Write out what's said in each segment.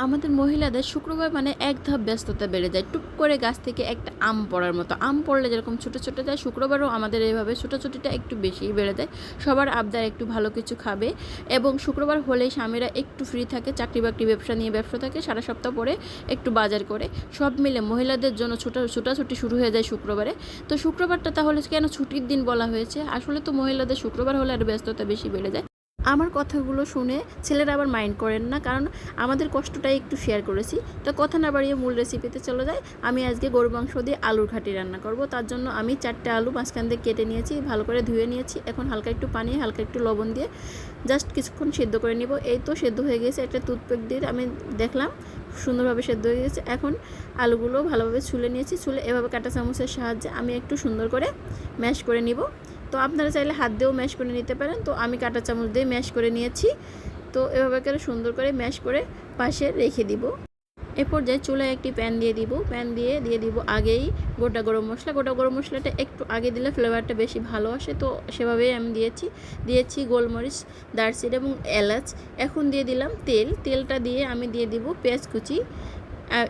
আমাদের মহিলাদের শুক্রবার মানে এক ধাপ ব্যস্ততা বেড়ে যায়। টুক করে গাছ থেকে একটা আম পড়ার মতো। আম পড়লে যেরকম ছোটো ছোটো যায়, শুক্রবারও আমাদের এইভাবে ছোটোছুটিটা একটু বেশিই বেড়ে যায়। সবার আবদার একটু ভালো কিছু খাবে এবং শুক্রবার হলেই স্বামীরা একটু ফ্রি থাকে চাকরি বাকরি ব্যবসা নিয়ে ব্যবসা থাকে, সারা সপ্তাহ পরে একটু বাজার করে। সব মিলে মহিলাদের জন্য ছোটা, ছোটাছুটি শুরু হয়ে যায় শুক্রবারে। তো শুক্রবারটা তাহলে কেন ছুটির দিন বলা হয়েছে? আসলে তো মহিলাদের শুক্রবার হলে আর ব্যস্ততা বেশি বেড়ে যায়। আমার কথাগুলো শুনে ছেলেরা আবার মাইন্ড করেন না, কারণ আমাদের কষ্টটাই একটু শেয়ার করেছি। তো কথা না বাড়িয়ে মূল রেসিপিতে চলে যায় আমি আজকে গরু মাংস দিয়ে আলুর ঘাটি রান্না করব। তার জন্য আমি চারটে আলু মাঝখান দিয়ে কেটে নিয়েছি, ভালো করে ধুয়ে নিয়েছি। এখন হালকা একটু পানি, হালকা একটু লবণ দিয়ে জাস্ট কিছুক্ষণ সেদ্ধ করে নিব। এই তো সেদ্ধ হয়ে গেছে একটা টুথপেক দিয়ে আমি দেখলাম সুন্দরভাবে সেদ্ধ হয়ে গেছে। এখন আলুগুলো ভালোভাবে ছুলে নিয়েছি। ছুলে এভাবে কাঁটা চামচের সাহায্যে আমি একটু সুন্দর করে ম্যাশ করে নিব। তো আপনারা চাইলে হাত দিয়েও ম্যাশ করে নিতে পারেন। তো আমি কাঁটা চামচ দিয়ে ম্যাশ করে নিয়েছি। তো এভাবে করে সুন্দর করে ম্যাশ করে পাশে রেখে দিব। এ পর্যায়ে চুলায় একটি প্যান দিয়ে দিব। প্যান দিয়ে দিয়ে দিব আগেই গোটা গরম মশলা। গোটা গরম মশলাটা একটু আগে দিলে ফ্লেভারটা বেশি ভালো আসে। তো সেভাবেই আমি দিয়েছি। দিয়েছি গোলমরিচ, দারচিনি এবং এলাচ। এখন দিয়ে দিলাম তেল। তেলটা দিয়ে আমি দিয়ে দিব পেঁয়াজ কুচি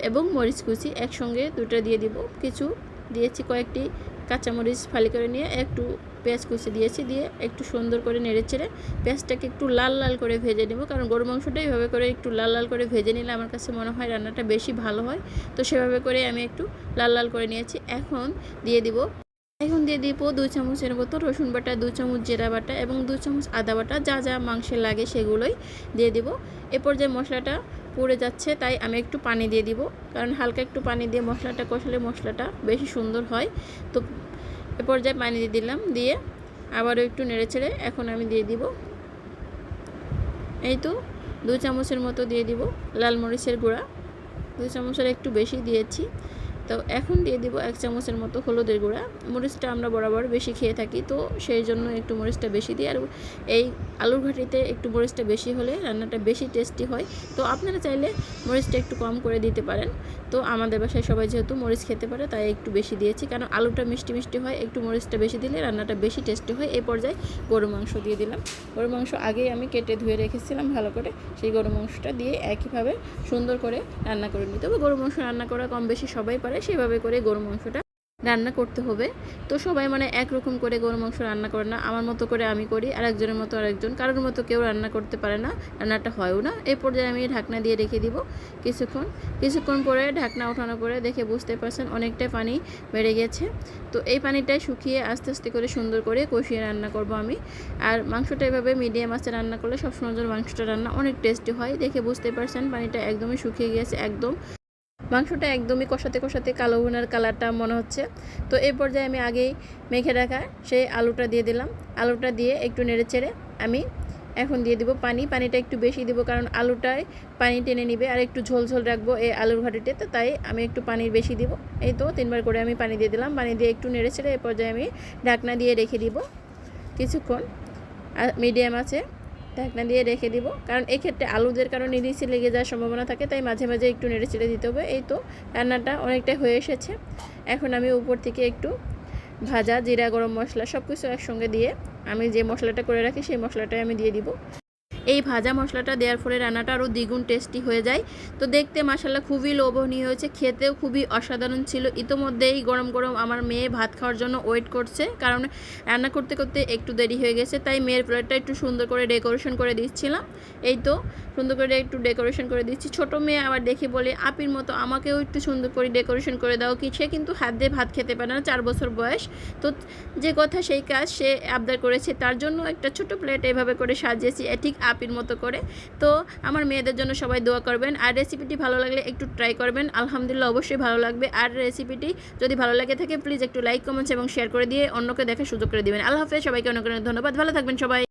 এবং মরিচ কুচি। একসঙ্গে দুটো দিয়ে দিব। কিছু দিয়েছি কয়েকটি কাঁচামরিচ ফালি করে নিয়ে একটু পেঁয়াজ কুচি দিয়েছি, দিয়ে একটু সুন্দর করে নেড়ে চেড়ে পেঁয়াজটাকে একটু লাল লাল করে ভেজে নেব। কারণ গরু মাংসটা এইভাবে করে একটু লাল লাল করে ভেজে নিলে আমার কাছে মনে হয় রান্নাটা বেশি ভালো হয়। তো সেভাবে করে আমি একটু লাল লাল করে নিয়েছি। এখন দিয়ে দিব, এখন দিয়ে দিব দুই চামচের মতো রসুন বাটা, দুই চামচ জিরা বাটা এবং দুই চামচ আদা বাটা। যা যা মাংসে লাগে সেগুলোই দিয়ে দিব। এ পর্যায়ে মশলাটা পুড়ে যাচ্ছে, তাই আমি একটু পানি দিয়ে দিব। কারণ হালকা একটু পানি দিয়ে মশলাটা কষালে মশলাটা বেশি সুন্দর হয়। তো এ পর্যায়ে পানি দিয়ে দিলাম, দিয়ে আবারও একটু নেড়ে ছেড়ে এখন আমি দিয়ে দিব। এই তো দু চামচের মতো দিয়ে দিব লাল মরিচের গুঁড়া। দু চামচের একটু বেশি দিয়েছি। তো এখন দিয়ে দিব এক চামচের মতো হলুদের গুঁড়া। মরিচটা আমরা বরাবর বেশি খেয়ে থাকি, তো সেই জন্য একটু মরিচটা বেশি দিই। আর এই আলুর ঘাটিতে একটু মরিচটা বেশি হলে রান্নাটা বেশি টেস্টি হয়। তো আপনারা চাইলে মরিচটা একটু কম করে দিতে পারেন। তো আমাদের বাসায় সবাই যেহেতু মরিচ খেতে পারে, তাই একটু বেশি দিয়েছি। কারণ আলুটা মিষ্টি মিষ্টি হয়, একটু মরিচটা বেশি দিলে রান্নাটা বেশি টেস্টি হয়। এই পর্যায়ে গরু মাংস দিয়ে দিলাম। গরু মাংস আগেই আমি কেটে ধুয়ে রেখেছিলাম ভালো করে। সেই গরু মাংসটা দিয়ে একইভাবে সুন্দর করে রান্না করে নিতে হবে। গরু মাংস রান্না করা কম বেশি সবাই পারে। সেভাবে করে গরু মাংসটা রান্না করতে হবে। তো সবাই মানে একরকম করে গরু মাংস রান্না করে না, আমার মতো করে আমি করি আর একজনের মতো আরেকজন। কারোর মতো কেউ রান্না করতে পারে না, রান্নাটা হয়ও না। এই পর্যায়ে আমি ঢাকনা দিয়ে রেখে দিব কিছুক্ষণ। কিছুক্ষণ পরে ঢাকনা ওঠানোর পরে দেখে বুঝতে পারছেন অনেকটাই পানি বেড়ে গেছে। তো এই পানিটাই শুকিয়ে আস্তে আস্তে করে সুন্দর করে কষিয়ে রান্না করব আমি। আর মাংসটা এভাবে মিডিয়াম আঁচে রান্না করলে সবসময় জন্য মাংসটা রান্না অনেক টেস্টি হয়। দেখে বুঝতে পারছেন পানিটা একদমই শুকিয়ে গিয়েছে একদম মাংসটা একদমই কষাতে কষাতে কালো ভুনার কালারটা মনে হচ্ছে। তো এই পর্যায়ে আমি আগেই মেখে রাখা সেই আলুটা দিয়ে দিলাম। আলুটা দিয়ে একটু নেড়ে চেড়ে আমি এখন দিয়ে দিব পানি। পানিটা একটু বেশি দিব কারণ আলুটায় পানি টেনে নিবে। আর একটু ঝোল ঝোল রাখব এই আলুর ঘাটিতে। তো তাই আমি একটু পানি বেশি দিব। এই তো তিনবার করে আমি পানি দিয়ে দিলাম। পানি দিয়ে একটু নেড়ে চেড়ে এই পর্যায়ে আমি ঢাকনা দিয়ে রেখে দিব। কিছুক্ষণ মিডিয়াম আছে। ঢাকনা দিয়ে রেখে দিব। কারণ এক্ষেত্রে আলুদের কারণে নিচে লেগে যাওয়ার সম্ভাবনা থাকে, তাই মাঝে মাঝে একটু নেড়ে চেড়ে দিতে হবে। এই তো রান্নাটা অনেকটা হয়ে এসেছে। এখন আমি উপর থেকে একটু ভাজা, জিরা, গরম মশলা সব কিছু একসঙ্গে দিয়ে আমি যে মশলাটা করে রাখি সেই মশলাটাই আমি দিয়ে দিব। এই ভাজা মশলাটা দেওয়ার ফলে রান্নাটা আরও দ্বিগুণ টেস্টি হয়ে যায়। তো দেখতে মাসাল্লাহ খুবই লোভনীয় হয়েছে, খেতেও খুবই অসাধারণ ছিল। ইতোমধ্যেই গরম গরম আমার মেয়ে ভাত খাওয়ার জন্য ওয়েট করছে, কারণ রান্না করতে করতে একটু দেরি হয়ে গেছে, তাই মেয়ের প্লেটটা একটু সুন্দর করে ডেকোরেশন করে দিচ্ছিলাম। এই তো সুন্দর করে একটু ডেকোরেশন করে দিচ্ছি। ছোট মেয়ে আবার দেখে বলে, আপির মতো আমাকেও একটু সুন্দর করে ডেকোরেশন করে দাও কি? সে কিন্তু হাত দিয়ে ভাত খেতে পারে না, চার বছর বয়স। তো যে কথা সেই কাজ সে আবদার করেছে, তার জন্য একটা ছোট প্লেট এভাবে করে সাজিয়েছি। ঠিক আপির মতো করে। তো আমার মেয়েদের জন্য সবাই দোয়া করবেন। আর রেসিপিটি ভালো লাগলে একটু ট্রাই করবেন। আলহামদুলিল্লাহ অবশ্যই ভালো লাগবে। আর রেসিপিটি যদি ভালো লাগে থাকে প্লিজ একটু লাইক কমেন্টস এবং শেয়ার করে দিয়ে অন্যকে দেখার সুযোগ করে দেবেন। আল্লাহ হাফেজ। সবাইকে অনেক অনেক ধন্যবাদ। ভালো থাকবেন সবাই।